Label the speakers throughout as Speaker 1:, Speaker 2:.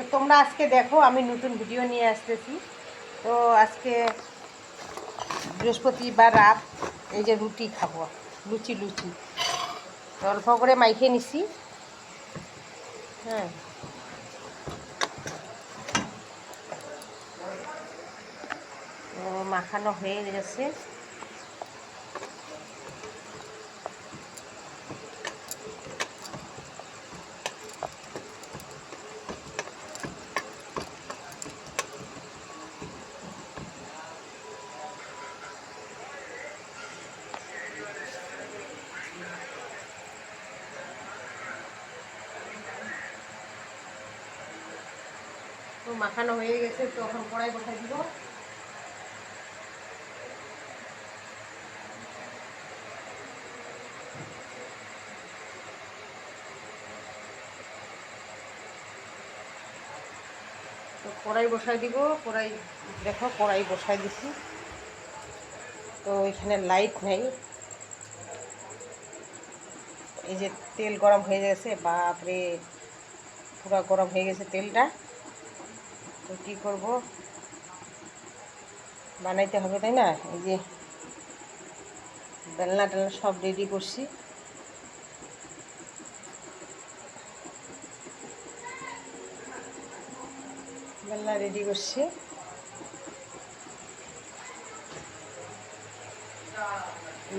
Speaker 1: তো তোমরা আজকে দেখো, আমি নতুন ভিডিও নিয়ে আসতেছি। তো আজকে বৃহস্পতিবার রাত, এই যে রুটি খাব, লুচি লুচি। অল্প করে মাইখে নিছি। হ্যাঁ। মাখানো হয়ে গেছে। তো মাখানো হয়ে গেছে, তো এখন কড়াই বসাই দিব। তো কড়াই বসাই দিব, কড়াই, দেখো কড়াই বসাই দিছি। তো এখানে লাইট নেই। এই যে তেল গরম হয়ে গেছে, বাপরে, পুরো গরম হয়ে গেছে তেলটা। তো কী করব? বানাইতে হবে, তাই না? এই যে বেলনা টেলনা সব রেডি করছি। বেলনা রেডি করছি।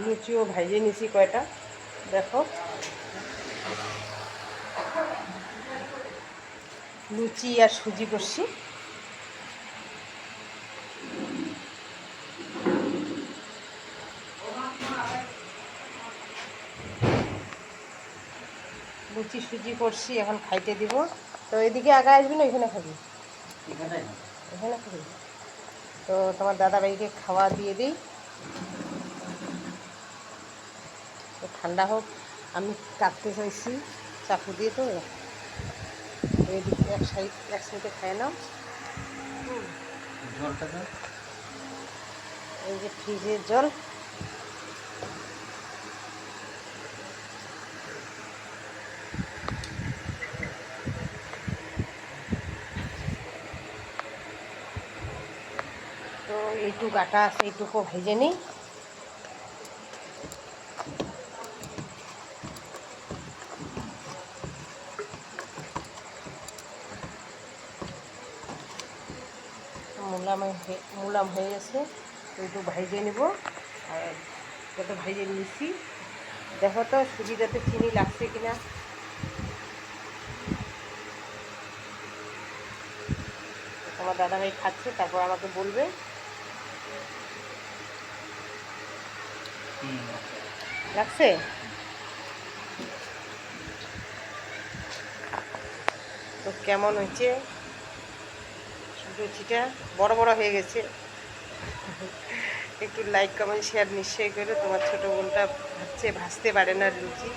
Speaker 1: লুচিও ভাইজে নিছি কয়টা, দেখো। লুচি আর সুজি করছি। লুচি সুজি করছি এখন খাইতে দিব। তো এদিকে আগে আসবি না এখানে খাবি? এখানে? খাবি? তো তোমার দাদাভাইকে খাওয়া দিয়ে দিই। তো ঠান্ডা হোক আমি কাটতে চাইছি চাকু দিয়ে তো। এদিকে এক সাইড এক সাইডে খাই নাও।
Speaker 2: জলটা
Speaker 1: এই যে ফ্রিজের জল। তো এইটুকু আটা আছে, এইটুকু ভেজে নিই মুলাম মুলাম হয়ে গেছে একটু ভাইজে নিব। আর যত ভাইজে নিছি। দেখো তো সুজিটাতে চিনি লাগছে কিনা। তোমার দাদাভাই খাচ্ছে, তারপর আমাকে বলবে। লাগছে? তো কেমন হয়েছে? লুচিটা বড় বড় হয়ে গেছে। একটু লাইক কমেন্ট শেয়ার নিশ্চয়ই করে। তোমার ছোটো বোনটা ভাবছে, ভাসতে পারে না লুচি